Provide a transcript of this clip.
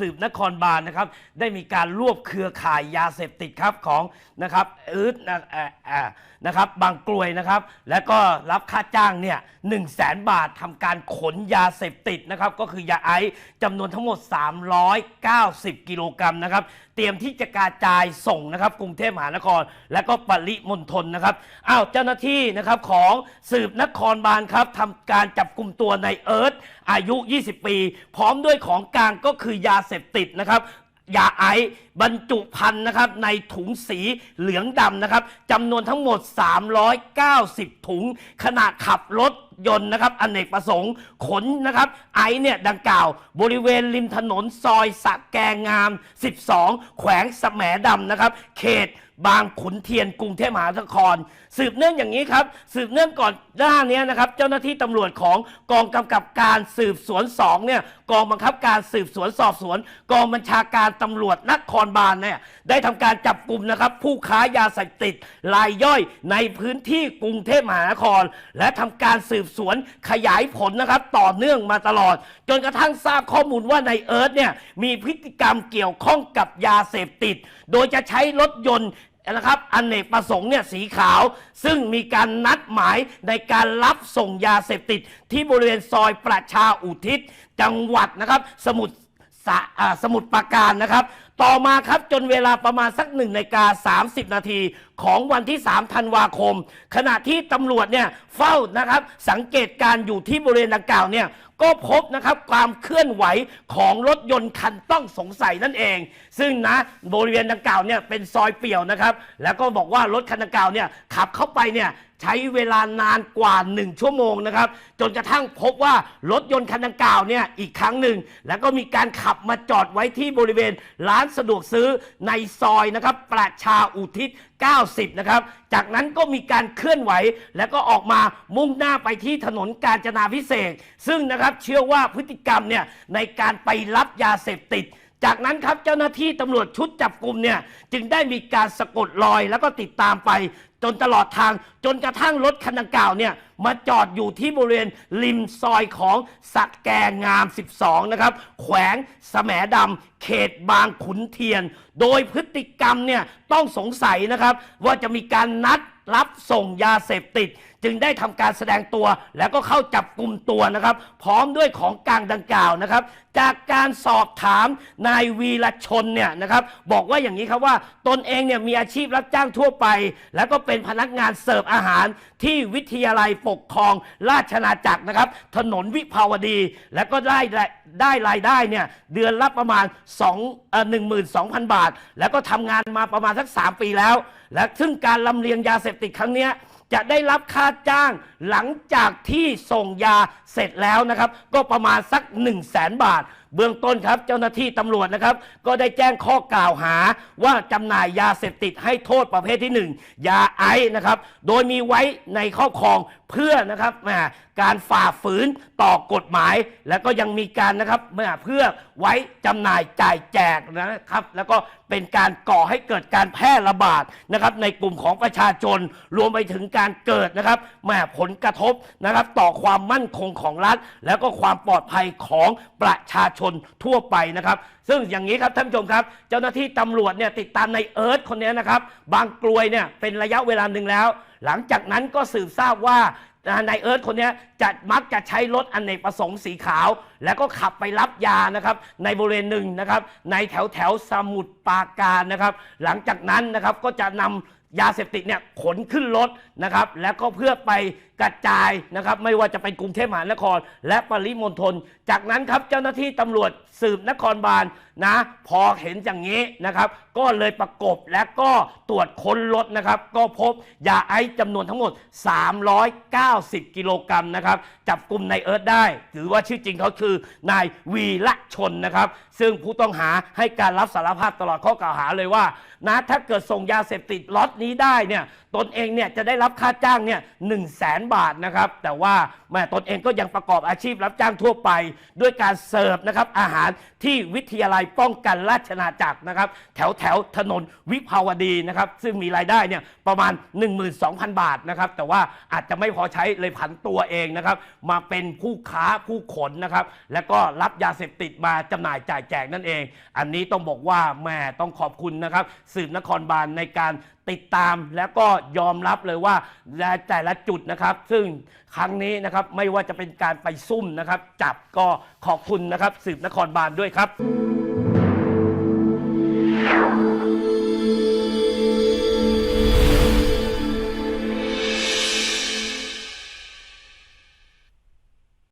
สืบนครบาลนะครับ ได้มีการรวบเครือข่ายยาเสพติดครับของนะครับอืดนะนะครับบางกลวยนะครับ และก็รับค่าจ้างเนี่ยหนึ่งแสนบาททำการขนยาเสพติดนะครับ ก็คือยาไอซ์จำนวนทั้งหมด 390 กิโลกรัมนะครับ รียมที่จะกระจายส่งนะครับกรุงเทพมหานคร และก็ปริมณฑลนะครับอ้าวเจ้าหน้าที่นะครับของสืบนครบาลครับทำการจับกลุ่มตัวในเอิร์ธอายุ 20 ปี พร้อมด้วยของกลางก็คือยาเสพติดนะครับ ยาไอซ์บรรจุภัณฑ์นะครับในถุงสีเหลืองดำนะครับจำนวนทั้งหมด 390 ถุง ขณะขับรถยนต์นะครับอเนกประสงค์ขนนะครับ ไอซ์เนี่ยดังกล่าว บริเวณริมถนนซอยสะแกงงาม 12 แขวงสแหมดำนะครับ เขตบางขุนเทียนกรุงเทพมหานคร สืบเนื่องอย่างนี้ครับ สืบเนื่องก่อนหน้านี้นะครับ เจ้าหน้าที่ตำรวจของกองกำกับการสืบสวน2เนี่ย กองบังคับการสืบสวนสอบสวน กองบัญชาการตำรวจนครบาลเนี่ยได้ทำการจับกลุ่มนะครับ ผู้ค้ายาเสพติดรายย่อยในพื้นที่กรุงเทพมหานคร และทำการสืบสวนขยายผลนะครับต่อเนื่องมาตลอด จนกระทั่งทราบข้อมูลว่าในเอิร์ธเนี่ยมีพฤติกรรมเกี่ยวข้องกับยาเสพติด โดยจะใช้รถยนต์ นะครับอเนกประสงค์เนี่ยสีขาว ซึ่งมีการนัดหมายในการรับส่งยาเสพติด ที่บริเวณซอยประชาอุทิศ จังหวัดนะครับ สมุทรสาอ่าสมุทรปราการนะครับ ต่อมาครับจนเวลาประมาณสักหนึ่งนาฬิกา30 นาทีของวันที่ 3 ธันวาคม ขณะที่ตำรวจเนี่ยเฝ้านะครับสังเกตการอยู่ที่บริเวณดังกล่าวเนี่ยก็พบนะครับความเคลื่อนไหวของรถยนต์คันต้องสงสัยนั่นเอง ซึ่งนะบริเวณดังกล่าวเนี่ยเป็นซอยเปี่ยวนะครับ แล้วก็บอกว่ารถคันดังกล่าวเนี่ยขับเข้าไปเนี่ยใช้เวลานานกว่า 1 ชั่วโมงนะครับ จนกระทั่งพบว่ารถยนต์คันดังกล่าวเนี่ยอีกครั้งหนึ่ง แล้วก็มีการขับมาจอดไว้ที่บริเวณร้านสะดวกซื้อในซอยนะครับประชาอุทิศ 90 นะครับ จากนั้นก็มีการเคลื่อนไหว แล้วก็ออกมามุ่งหน้าไปที่ถนนกาญจนาพิเศษ ซึ่งนะครับเชื่อว่าพฤติกรรมเนี่ยในการไปรับยาเสพติด จากนั้นครับเจ้าหน้าที่ตำรวจชุดจับกลุ่มเนี่ยจึงได้มีการสะกดรอยแล้วก็ติดตามไป จนตลอดทางจนกระทั่งรถคันดังกล่าวเนี่ยมาจอดอยู่ที่บริเวณริมซอยของสักแกงาม 12 นะครับ แขวงสแหมดำเขตบางขุนเทียน โดยพฤติกรรมเนี่ยต้องสงสัยนะครับ ว่าจะมีการนัดรับส่งยาเสพติด จึงได้ทำการแสดงตัว แล้วก็เข้าจับกลุ่มตัวนะครับ พร้อมด้วยของกลางดังกล่าวนะครับ จากการสอบถามนายวีรชนเนี่ยนะครับบอกว่าอย่างนี้ครับว่าตนเองเนี่ยมีอาชีพรับจ้างทั่วไป แล้วก็เป็นพนักงานเสิร์ฟอาหารที่วิทยาลัยปกครองราชนาจักรนะครับ ถนนวิภาวดี แล้วก็ได้ได้ได้รายได้เนี่ยเดือนละประมาณ2เอ่อ12,000 บาท แล้วก็ทำงานมาประมาณสัก 3 ปีแล้ว และซึ่งการลำเลียงยาเสพติดครั้งเนี้ย จะได้รับค่าจ้างหลังจากที่ส่งยาเสร็จแล้วนะครับ ก็ประมาณสัก 1 0 0 0 0แสนบาท เบื้องต้นครับเจ้าหน้าที่ตำรวจนะครับ ก็ได้แจ้งข้อกล่าวหาว่าจำหน่ายยาเสพติดให้โทษประเภทที่ 1 ยาไอซ์นะครับ โดยมีไว้ในครอบครอง เพื่อนะครับแหมการฝ่าฝืนต่อกฎหมาย แล้วก็ยังมีการนะครับแหมเพื่อไว้จำหน่ายจ่ายแจกนะครับ แล้วก็เป็นการก่อให้เกิดการแพร่ระบาดนะครับ ในกลุ่มของประชาชนรวมไปถึงการเกิดนะครับแผลกระทบนะครับ ต่อความมั่นคงของรัฐ แล้วก็ความปลอดภัยของประชาชนทั่วไปนะครับ ซึ่งอย่างนี้ครับท่านผู้ชมครับ เจ้าหน้าที่ตำรวจเนี่ยติดตามในเอิร์ธคนนี้นะครับ บางกลวยเนี่ยเป็นระยะเวลาหนึ่งแล้ว หลังจากนั้นก็สืบทราบว่านายเอิร์ธคนนี้จะมักจะใช้รถอเนกประสงค์สีขาว แล้วก็ขับไปรับยานะครับ ในบริเวณหนึ่งนะครับในแถวแถวสมุทรปราการนะครับ หลังจากนั้นนะครับก็จะนำยาเสพติดเนี่ยขนขึ้นรถนะครับ แล้วก็เพื่อไปกระจายนะครับ ไม่ว่าจะเป็นกรุงเทพมหานคร และปริมณฑลจากนั้นครับเจ้าหน้าที่ตำรวจสืบนครบาลนะ พอเห็นอย่างนี้นะครับ ก็เลยประกบและก็ตรวจค้นรถนะครับ ก็พบยาไอซ์จำนวนทั้งหมด 390 กิโลกรัมนะครับ จับกลุ่มนายเอิร์ธได้ หรือว่าชื่อจริงเขาคือนายวีละชนนะครับ ซึ่งผู้ต้องหาให้การรับสารภาพตลอดข้อกล่าวหาเลยว่านะถ้าเกิดส่งยาเสพติดล็อตนี้ได้เนี่ยตนเองเนี่ยจะได้รับค่าจ้างเนี่ยหนึ่งแสนบาทนะครับ แต่ว่าแม่ตนเองก็ยังประกอบอาชีพรับจ้างทั่วไป ด้วยการเสิร์ฟนะครับอาหารที่วิทยาลัยป้องกันราชนาจักรนะครับ แถวแถวถนนวิภาวดีนะครับ ซึ่งมีรายได้เนี่ยประมาณ 12,000 บาทนะครับ แต่ว่าอาจจะไม่พอใช้เลยผันตัวเองนะครับ มาเป็นผู้ค้าผู้ขนนะครับ แล้วก็รับยาเสพติดมาจำหน่ายจ่ายแจกนั่นเอง อันนี้ต้องบอกว่าแม่ต้องขอบคุณนะครับสืบนครบาลในการ ติดตามแล้วก็ยอมรับเลยว่าและแต่ละจุดนะครับ ซึ่งครั้งนี้นะครับไม่ว่าจะเป็นการไปซุ่มนะครับ จับก็ขอบคุณนะครับสืบนครบาลด้วยครับ